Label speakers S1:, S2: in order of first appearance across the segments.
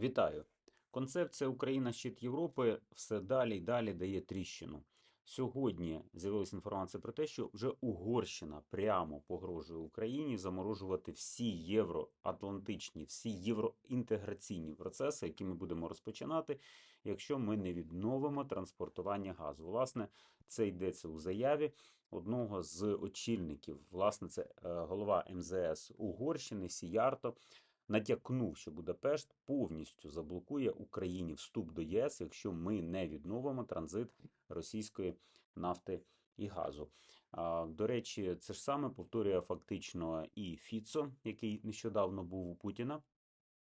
S1: Вітаю! Концепція Україна щит Європи все далі й далі дає тріщину. Сьогодні з'явилася інформація про те, що вже Угорщина прямо погрожує Україні заморожувати всі євроатлантичні, всі євроінтеграційні процеси, які ми будемо розпочинати, якщо ми не відновимо транспортування газу. Власне, це йдеться у заяві одного з очільників. Власне, це е, голова МЗС Угорщини Сіярто натякнув, що Будапешт повністю заблокує Україні вступ до ЄС, якщо ми не відновимо транзит російської нафти і газу. До речі, це ж саме повторює фактично і Фіцо, який нещодавно був у Путіна.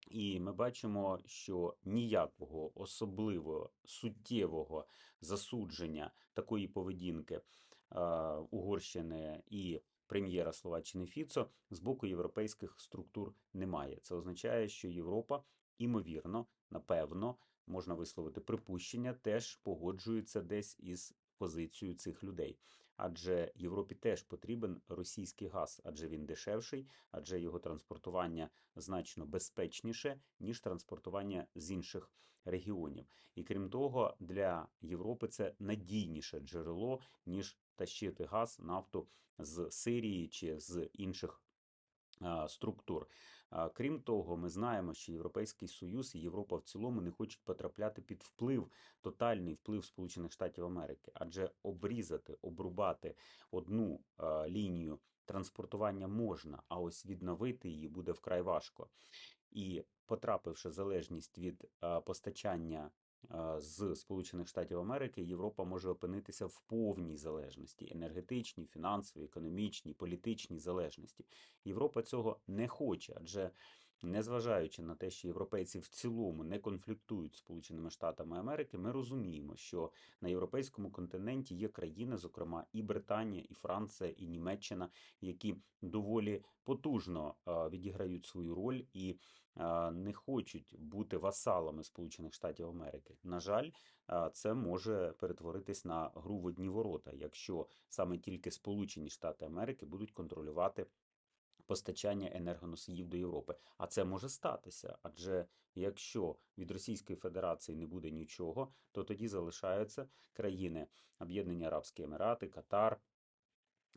S1: І ми бачимо, що ніякого особливо суттєвого засудження такої поведінки Угорщини і прем'єра Словаччини Фіцо з боку європейських структур немає. Це означає, що Європа, імовірно, напевно, можна висловити припущення, теж погоджується десь із позицією цих людей. Адже Європі теж потрібен російський газ, адже він дешевший, адже його транспортування значно безпечніше, ніж транспортування з інших регіонів. І крім того, для Європи це надійніше джерело, ніж тащити газ, нафту з Сирії чи з інших структур. Крім того, ми знаємо, що Європейський Союз і Європа в цілому не хочуть потрапляти під вплив, тотальний вплив Сполучених Штатів Америки, адже обрізати, обрубати одну лінію транспортування можна, а ось відновити її буде вкрай важко. І потрапивши залежність від постачання з Сполучених Штатів Америки, Європа може опинитися в повній залежності енергетичній, фінансовій, економічній, політичній залежності. Європа цього не хоче, адже незважаючи на те, що європейці в цілому не конфліктують з Сполученими Штатами Америки, ми розуміємо, що на європейському континенті є країни, зокрема і Британія, і Франція, і Німеччина, які доволі потужно відіграють свою роль і не хочуть бути васалами Сполучених Штатів Америки. На жаль, це може перетворитись на гру в одні ворота, якщо саме тільки Сполучені Штати Америки будуть контролювати постачання енергоносіїв до Європи. А це може статися, адже якщо від Російської Федерації не буде нічого, то тоді залишаються країни Об'єднані Арабські Емірати, Катар.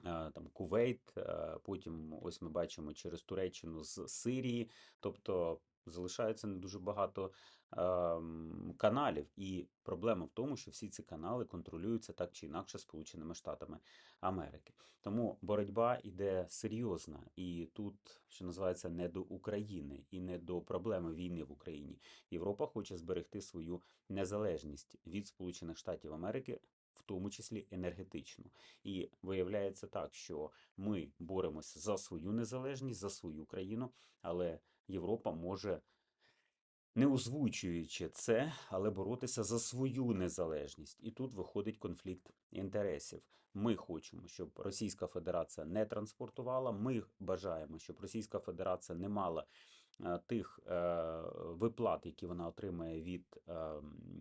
S1: е, Там Кувейт, е, потім ось ми бачимо через Туреччину з Сирії, тобто залишається не дуже багато ем, каналів, і проблема в тому, що всі ці канали контролюються так чи інакше Сполученими Штатами Америки. Тому боротьба йде серйозна, і тут, що називається, не до України і не до проблеми війни в Україні. Європа хоче зберегти свою незалежність від Сполучених Штатів Америки. В тому числі енергетичну, і виявляється так, що ми боремося за свою незалежність, за свою країну, але Європа може не озвучуючи це, але боротися за свою незалежність. І тут виходить конфлікт інтересів. Ми хочемо, щоб Російська Федерація не транспортувала. Ми бажаємо, щоб Російська Федерація не мала е, тих е, виплат, які вона отримає від е,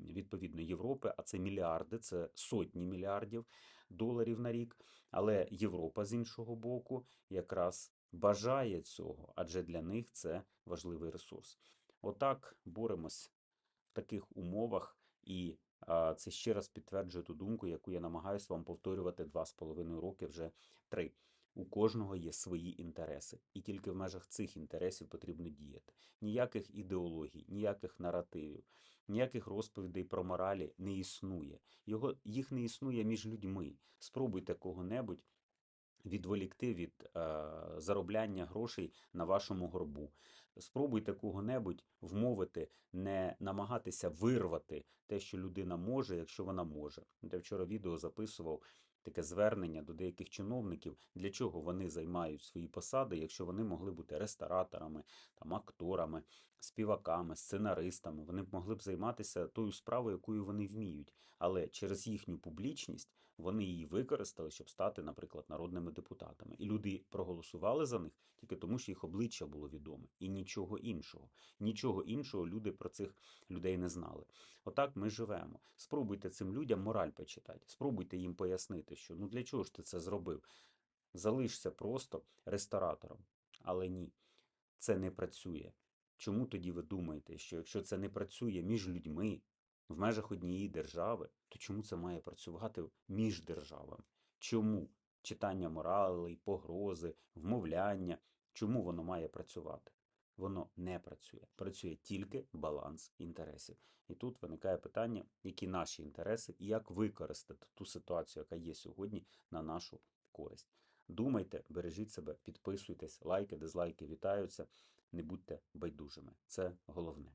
S1: відповідно Європи, а це мільярди, це сотні мільярдів доларів на рік. Але Європа з іншого боку якраз бажає цього, адже для них це важливий ресурс. Отак боремось в таких умовах, і це ще раз підтверджує ту думку, яку я намагаюся вам повторювати два з половиною роки, вже три. У кожного є свої інтереси, і тільки в межах цих інтересів потрібно діяти. Ніяких ідеологій, ніяких наративів, ніяких розповідей про моралі не існує. Його, їх не існує між людьми. Спробуйте кого-небудь відволікти від е, заробляння грошей на вашому горбу. Спробуйте кого-небудь вмовити, не намагатися вирвати те, що людина може, якщо вона може. Я вчора відео записував таке звернення до деяких чиновників, для чого вони займають свої посади, якщо вони могли бути рестораторами, там, акторами, співаками, сценаристами. Вони могли б займатися тою справою, якою вони вміють. Але через їхню публічність вони її використали, щоб стати, наприклад, народними депутатами. І люди проголосували за них тільки тому, що їх обличчя було відоме, і нічого іншого. Нічого іншого люди про цих людей не знали. Отак ми живемо. Спробуйте цим людям мораль почитати, спробуйте їм пояснити, що ну для чого ж ти це зробив? Залишся просто ресторатором. Але ні, це не працює. Чому тоді ви думаєте, що якщо це не працює між людьми в межах однієї держави, то чому це має працювати між державами? Чому читання моралей, погрози, вмовляння, чому воно має працювати? Воно не працює. Працює тільки баланс інтересів. І тут виникає питання, які наші інтереси і як використати ту ситуацію, яка є сьогодні, на нашу користь. Думайте, бережіть себе, підписуйтесь, лайки, дизлайки вітаються. Не будьте байдужими. Це головне.